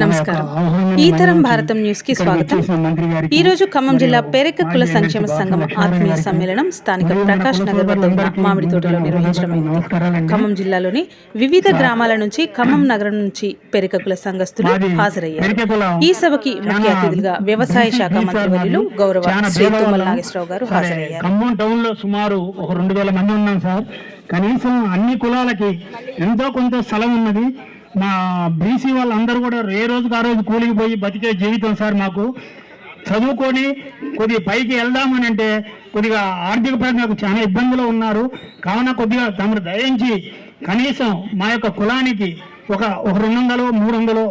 నమస్కారం. ఈ తరం భారతం న్యూస్కి స్వాగతం. ఈ రోజు ఖమ్మం జిల్లా పేరెక్క కుల సంక్షేమ సంఘం ఆత్మీయ సమ్మేళనం స్థానిక ప్రకాష్ నగర్ వద్ద ఉన్న మామిడి తోటలో నిర్వహించడమైంది. ఖమ్మం జిల్లాలోని వివిధ గ్రామాల నుంచి ఖమ్మం నగరం నుంచి పెరక కుల సంఘస్థులు హాజరయ్యారు. ఈ సభకి ముఖ్య అతిథులుగా వ్యవసాయ శాఖ మంత్రివర్యులు గౌరవ శ్రీ తుమ్మల నాగేశ్వరరావు గారు హాజరయ్యారు. ఖమ్మం టౌన్లో సుమారు ఒక రెండు వేల మంది ఉన్నాం సార్. కనీసం అన్ని కులాలకి ఎంతో కొంత స్థలం ఉన్నది. మా బీసీ వాళ్ళందరూ కూడా ఏ రోజుకు ఆ రోజు కూలికి పోయి బతికే జీవితం సార్ మాకు. చదువుకొని కొద్దిగా పైకి వెళ్దామని అంటే కొద్దిగా ఆర్థిక పరంగా చాలా ఇబ్బందులు ఉన్నారు. కావున కొద్దిగా తమరు దయించి కనీసం మా యొక్క కులానికి ఒక ఒక రెండు వందలు మూడు వందలు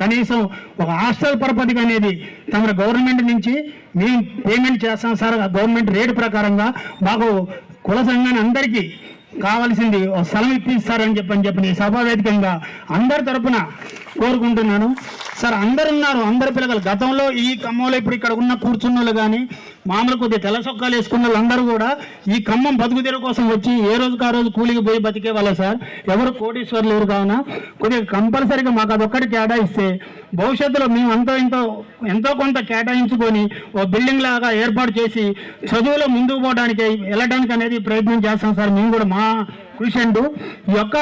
కనీసం ఒక హాస్టల్ పరపతికి అనేది తమ గవర్నమెంట్ నుంచి మేము పేమెంట్ చేస్తాం సార్. గవర్నమెంట్ రేటు ప్రకారంగా మాకు కుల సంఘాన్ని అందరికీ కావాల్సింది స్థలం ఇప్పిస్తారని చెప్పని చెప్పి సభావేదికంగా అందరి తరపున కోరుకుంటున్నాను. సార్ అందరు ఉన్నారు అందరు పిల్లలు. గతంలో ఈ ఖమ్మంలో ఇప్పుడు ఇక్కడ ఉన్న కూర్చున్న వాళ్ళు కానీ మామూలు కొద్దిగా తెల్ల చొక్కాలు వేసుకున్న వాళ్ళందరూ కూడా ఈ ఖమ్మం బతుకు కోసం వచ్చి ఏ రోజుకు ఆ రోజు కూలికి పోయి బతికే వాళ్ళ సార్? ఎవరు కోటీశ్వర్లు ఎవరు కావున? కొద్దిగా కంపల్సరీగా మాకు అదొక్కటి కేటాయిస్తే భవిష్యత్తులో మేము అంతో ఎంతో ఎంతో కొంత కేటాయించుకొని ఓ బిల్డింగ్ లాగా ఏర్పాటు చేసి చదువులో ముందుకు పోవడానికి వెళ్ళడానికి అనేది ప్రయత్నం చేస్తాం సార్. మేము కూడా మా కృషి ఈ యొక్క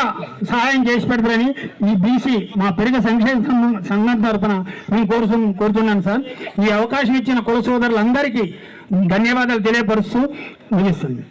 సహాయం చేసి పెడతారని ఈ బీసీ మా పెరిగ సంక్షేమ సంఘం- తరపున తరఫున మేము కోరుతు కోరుతున్నాను సార్. ఈ అవకాశం ఇచ్చిన కుల సోదరులందరికీ ధన్యవాదాలు తెలియపరుస్తూ ముగిస్తుంది